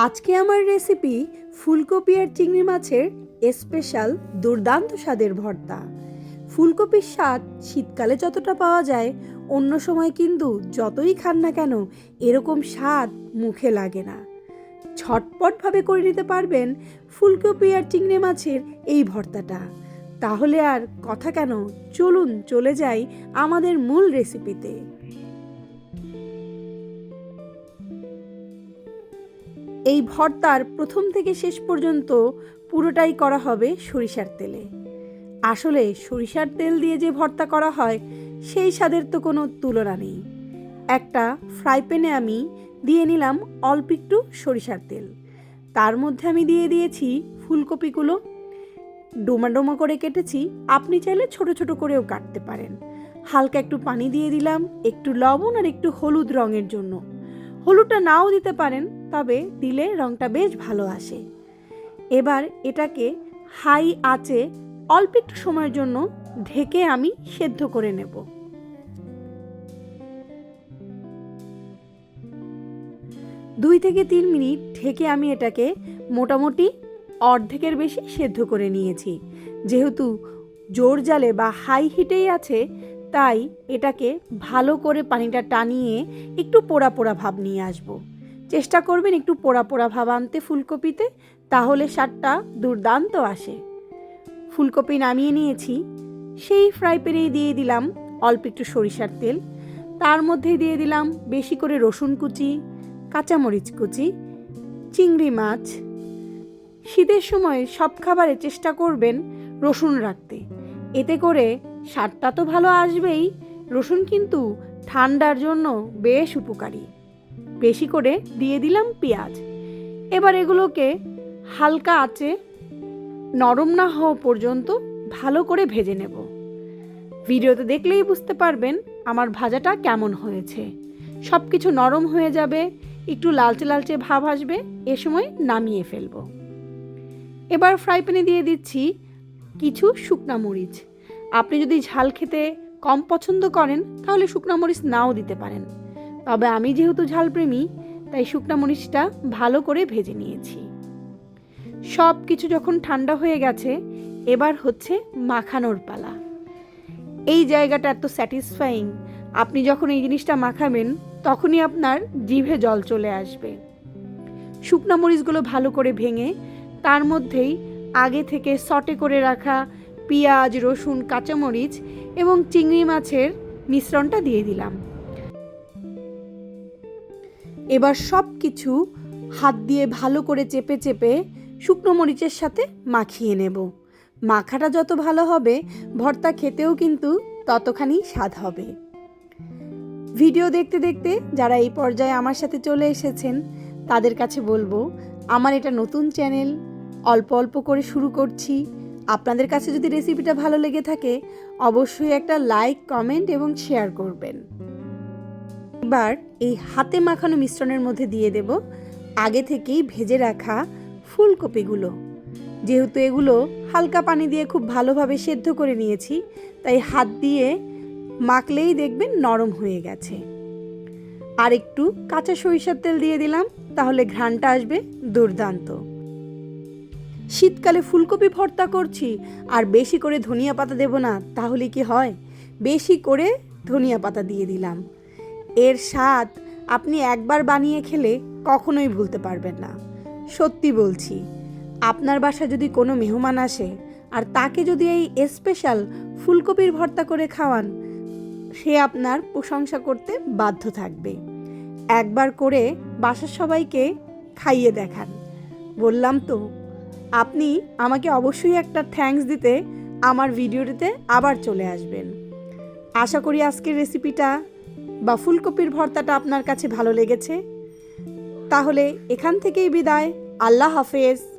আজকে আমার রেসিপি ফুলকপি আর চিংড়ি মাছের স্পেশাল দুর্দান্ত স্বাদের ভর্তা। ফুলকপির স্বাদ শীতকালে যতটা পাওয়া যায়, অন্য সময় কিন্তু যতই খান না কেন, এরকম স্বাদ মুখে লাগে না। ছটপটভাবে করে নিতে পারবেন ফুলকপি আর চিংড়ি মাছের এই ভর্তাটা। তাহলে আর কথা কেন? চলুন চলে যাই আমাদের মূল রেসিপিতে এই ভর্তার প্রথম থেকে শেষ পর্যন্ত পুরোটাই করা হবে সরিষার তেলে। আসলে সরিষার তেল দিয়ে যে ভর্তা করা হয়, সেই স্বাদের তো কোনো তুলনা নেই। একটা ফ্রাই প্যানে আমি দিয়ে নিলাম অল্প একটু সরিষার তেল। তার মধ্যে আমি দিয়ে দিয়েছি ফুলকপিগুলো। ডোমা ডোমা করে কেটেছি, আপনি চাইলে ছোট ছোট করেও কাটতে পারেন। হালকা একটু পানি দিয়ে দিলাম, একটু লবণ আর একটু হলুদ রঙের জন্য। হলুদটা নাও দিতে পারেন, তবে দিলে রঙটা বেশ ভালো আসে। এবার এটাকে হাই আঁচে অল্প একটু সময়ের জন্য ঢেকে আমি সেদ্ধ করে নেব। দুই থেকে তিন মিনিট ঢেকে আমি এটাকে মোটামুটি অর্ধেকের বেশি সেদ্ধ করে নিয়েছি। যেহেতু জোর জালে বা হাই হিটেই আছে তাই এটাকে ভালো করে পানিটা টানিয়ে একটু পোড়া পোড়া ভাব নিয়ে আসব। চেষ্টা করবেন একটু পোড়া পোড়া ভাব আনতে ফুলকপিতে, তাহলে স্বাদটা দুর্দান্ত আসে। ফুলকপি নামিয়ে নিয়েছি, সেই ফ্রাই প্যানেই দিয়ে দিলাম অল্প একটু সরিষার তেল। তার মধ্যে দিয়ে দিলাম বেশি করে রসুন কুচি, কাঁচামরিচ কুচি, চিংড়ি মাছ। শীতের সময় সব খাবারে চেষ্টা করবেন রসুন রাখতে। এতে করে স্বাদটা তো ভালো আসবেই। রসুন কিন্তু ঠান্ডার জন্য বেশ উপকারী। বেশি করে দিয়ে দিলাম পেঁয়াজ। এবার এগুলোকে হালকা আঁচে নরম না হওয়া পর্যন্ত ভালো করে ভেজে নেব। ভিডিওতে দেখলেই বুঝতে পারবেন আমার ভাজাটা কেমন হয়েছে। সব কিছু নরম হয়ে যাবে, একটু লালচে লালচে ভাব আসবে, এ সময় নামিয়ে ফেলব। এবার ফ্রাই প্যানে দিয়ে দিচ্ছি কিছু শুকনা মরিচ। আপনি যদি ঝাল খেতে কম পছন্দ করেন, তাহলে শুকনা মরিচ নাও দিতে পারেন। তবে আমি যেহেতু ঝালপ্রেমী, তাই শুকনা মরিচটা ভালো করে ভেজে নিয়েছি। সব কিছু যখন ঠান্ডা হয়ে গেছে, এবার হচ্ছে মাখানোর পালা। এই জায়গাটা এত স্যাটিসফাইং। আপনি যখন এই জিনিসটা মাখাবেন, তখনই আপনার জিভে জল চলে আসবে। শুকনা মরিচগুলো ভালো করে ভেঙে, তার মধ্যেই আগে থেকে সটে করে রাখা পেঁয়াজ, রসুন, কাঁচামরিচ এবং চিংড়ি মাছের মিশ্রণটা দিয়ে দিলাম। এবার সব কিছু হাত দিয়ে ভালো করে চেপে চেপে শুকনো মরিচের সাথে মাখিয়ে নেব। মাখাটা যত ভালো হবে, ভর্তা খেতেও কিন্তু ততখানি স্বাদ হবে। ভিডিও দেখতে দেখতে যারা এই পর্যায়ে আমার সাথে চলে এসেছেন, তাদের কাছে বলব, আমার এটা নতুন চ্যানেল, অল্প অল্প করে শুরু করছি। আপনাদের কাছে যদি রেসিপিটা ভালো লেগে থাকে, অবশ্যই একটা লাইক কমেন্ট এবং শেয়ার করবেন। এবার এই হাতে মাখানো মিশ্রণের মধ্যে দিয়ে দেব আগে থেকেই ভেজে রাখা ফুলকপিগুলো। যেহেতু এগুলো হালকা পানি দিয়ে খুব ভালোভাবে সেদ্ধ করে নিয়েছি, তাই হাত দিয়ে মাখলেই দেখবেন নরম হয়ে গেছে। আর একটু কাঁচা সরিষার তেল দিয়ে দিলাম, তাহলে ঘ্রাণটা আসবে দুর্দান্ত। শীতকালে ফুলকপি ভর্তা করছি, আর বেশি করে ধনিয়া পাতা দেব না, তাহলে কি হয়? বেশি করে ধনিয়া পাতা দিয়ে দিলাম। এর স্বাদ আপনি একবার বানিয়ে খেলে কখনোই ভুলতে পারবেন না। সত্যি বলছি, আপনার বাসা যদি কোনো মেহমান আসে, আর তাকে যদি এই স্পেশাল ফুলকপির ভর্তা করে খাওয়ান, সে আপনার প্রশংসা করতে বাধ্য থাকবে। একবার করে বাসার সবাইকে খাইয়ে দেখান। বললাম তো আপনি আমাকে অবশ্যই একটা থ্যাঙ্কস দিতে আমার ভিডিওটিতে আবার চলে আসবেন। আশা করি আজকের রেসিপিটা বা ফুলকপির ভর্তাটা আপনার কাছে ভালো লেগেছে। তাহলে এখান থেকেই বিদায়। আল্লাহ হাফেজ।